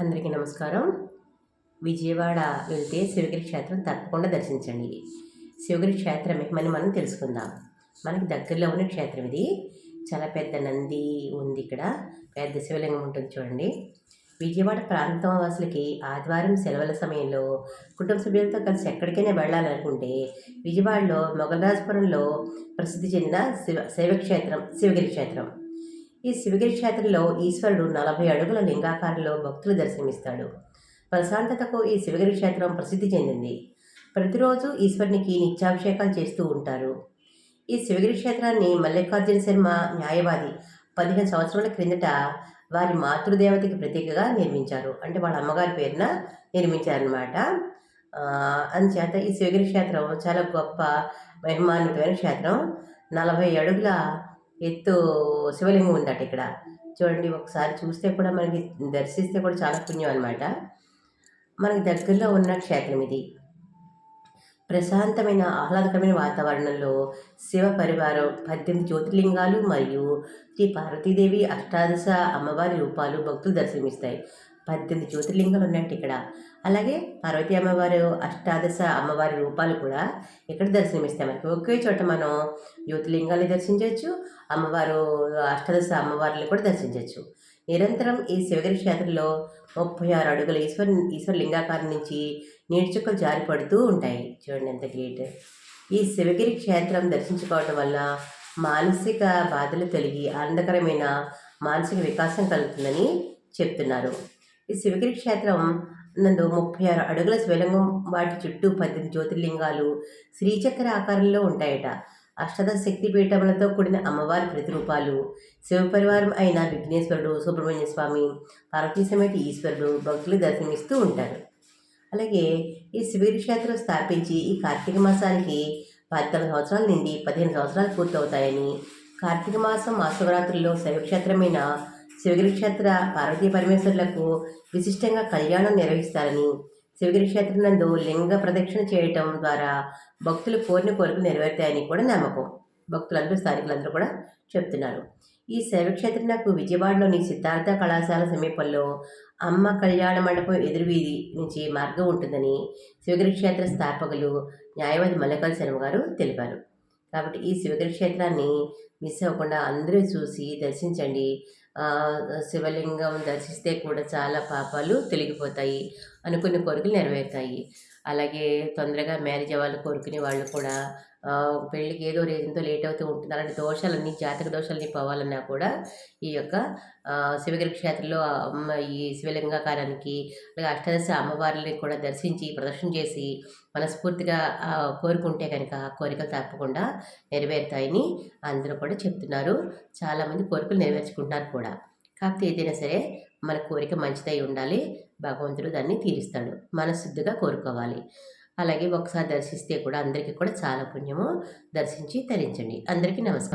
అందరికీ నమస్కారం. విజయవాడ వెళ్తే శివగిరి క్షేత్రం తప్పకుండా దర్శించండి. శివగిరి క్షేత్రం మహిమని మనం తెలుసుకుందాం. మనకి దగ్గరలో ఉన్న క్షేత్రం ఇది. చాలా పెద్ద నంది ఉంది ఇక్కడ. పెద్ద శివలింగం ఉంటుంది చూడండి. విజయవాడ ప్రాంతం వాసులకి ఆదివారం సెలవుల సమయంలో కుటుంబ సభ్యులతో కలిసి ఎక్కడికైనా వెళ్ళాలనుకుంటే విజయవాడలో మొగలరాజపురంలో ప్రసిద్ధి చెందిన శివ శైవక్షేత్రం శివగిరి క్షేత్రం. ఈ శివగిరి క్షేత్రంలో ఈశ్వరుడు నలభై అడుగుల లింగాకారంలో భక్తులు దర్శనమిస్తాడు. ప్రశాంతతకు ఈ శివగిరి క్షేత్రం ప్రసిద్ధి చెందింది. ప్రతిరోజు ఈశ్వరునికి నిత్యాభిషేకాలు చేస్తూ ఉంటారు. ఈ శివగిరి క్షేత్రాన్ని మల్లికార్జున శర్మ న్యాయవాది పదిహేను సంవత్సరాల క్రిందట వారి మాతృదేవతకి ప్రతీకగా నిర్మించారు. అంటే వాళ్ళ అమ్మగారి పేరున నిర్మించారనమాట అందుచేత ఈ శివగిరి క్షేత్రం చాలా గొప్ప మహిమాన్వితమైన క్షేత్రం. నలభై అడుగుల ఎత్తు శివలింగం ఉందట ఇక్కడ. చూడండి ఒకసారి చూస్తే కూడా మనకి దర్శిస్తే కూడా చాలా పుణ్యం అనమాట మనకి దగ్గరలో ఉన్న క్షేత్రం ఇది. ప్రశాంతమైన ఆహ్లాదకరమైన వాతావరణంలో శివ పరివారం పద్దెనిమిది జ్యోతిర్లింగాలు మరియు శ్రీ పార్వతీదేవి అష్టాదశ అమ్మవారి రూపాలు భక్తులు దర్శనమిస్తాయి. పద్దెనిమిది జ్యోతిర్లింగాలు ఉన్నాయంటే ఇక్కడ. అలాగే పార్వతి అమ్మవారు అష్టాదశ అమ్మవారి రూపాలు కూడా ఇక్కడ దర్శనమిస్తాయి. మనకి ఒకే చోట మనం జ్యోతిర్లింగాన్ని దర్శించవచ్చు అమ్మవారు అష్టాదశ అమ్మవారిని కూడా దర్శించవచ్చు. నిరంతరం ఈ శివగిరి క్షేత్రంలో ముప్పై ఆరు అడుగుల ఈశ్వర్ ఈశ్వర లింగాకారం నుంచి నీటి చుక్కలు జారిపడుతూ ఉంటాయి. చూడండి ఎంత గ్రేట్. ఈ శివగిరి క్షేత్రం దర్శించుకోవటం వల్ల మానసిక బాధలు తొలగి ఆనందకరమైన మానసిక వికాసం కలుగుతుందని చెప్తున్నారు. ఈ శివగిరి క్షేత్రం నందు ముప్పై ఆరు అడుగుల శివలింగం వాటి చుట్టూ పద్దెనిమిది జ్యోతిర్లింగాలు శ్రీచక్ర ఆకారంలో ఉంటాయట. అష్టదశ శక్తి పీఠములతో కూడిన అమ్మవారి ప్రతిరూపాలు శివపరివారం అయిన విఘ్నేశ్వరుడు సుబ్రహ్మణ్య స్వామి పార్వతీ సమేత ఈశ్వరుడు భక్తులు దర్శనమిస్తూ ఉంటారు. అలాగే ఈ శివగిరి క్షేత్రం స్థాపించి ఈ కార్తీక మాసానికి పద్నాలుగు సంవత్సరాల నుండి పదిహేను సంవత్సరాలు పూర్తవుతాయని కార్తీక మాసం మాసవరాత్రుల్లో శైవక్షేత్రమైన శివగిరి క్షేత్ర పార్వతీ పరమేశ్వరులకు విశిష్టంగా కళ్యాణం నిర్వహిస్తారని శివగిరి క్షేత్రం నందు లింగ ప్రదక్షిణ చేయటం ద్వారా భక్తులు కోరిన కోరికలు నెరవేరుతాయని కూడా నమ్మకం. భక్తులందరూ స్థానికులందరూ కూడా చెప్తున్నారు. ఈ శైవక్షేత్రం నాకు విజయవాడలోని సిద్ధార్థ కళాశాల సమీపంలో అమ్మ కళ్యాణ మండపం ఎదురువీధి నుంచి మార్గం ఉంటుందని శివగిరి క్షేత్ర స్థాపకులు న్యాయవాది మల్లకాల శర్మ గారు తెలిపారు. కాబట్టి ఈ శివగిరి క్షేత్రాన్ని మిస్ అవ్వకుండా అందరూ చూసి దర్శించండి. శివలింగం దర్శిస్తే కూడా చాలా పాపాలు తొలగిపోతాయి అనుకున్న కోరికలు నెరవేరుతాయి. అలాగే తొందరగా మ్యారేజ్ అవ్వాలని కోరుకునే వాళ్ళు కూడా పెళ్ళికి ఏదో రీజన్తో లేట్ అవుతూ ఉంటుంది. అలాంటి దోషాలన్నీ జాతక దోషాలన్నీ పోవాలన్నా కూడా ఈ యొక్క శివగిరి క్షేత్రంలో అమ్మ ఈ శివలింగాకారానికి అలాగే అష్టాదశ అమ్మవారిని కూడా దర్శించి ప్రదర్శన చేసి మనస్ఫూర్తిగా కోరుకుంటే కనుక కోరికలు తప్పకుండా నెరవేరుతాయని అందరూ కూడా చెప్తున్నారు. చాలామంది కోరికలు నెరవేర్చుకుంటున్నారు కూడా. కాకపోతే ఏదైనా సరే మన కోరిక మంచిదై ఉండాలి. భగవంతుడు దాన్ని తీరుస్తాడు. మనశుద్ధిగా కోరుకోవాలి. అలాగే ఒకసారి దర్శిస్తే కూడా అందరికీ కూడా చాలా పుణ్యము. దర్శించి తరించండి. అందరికీ నమస్కారం.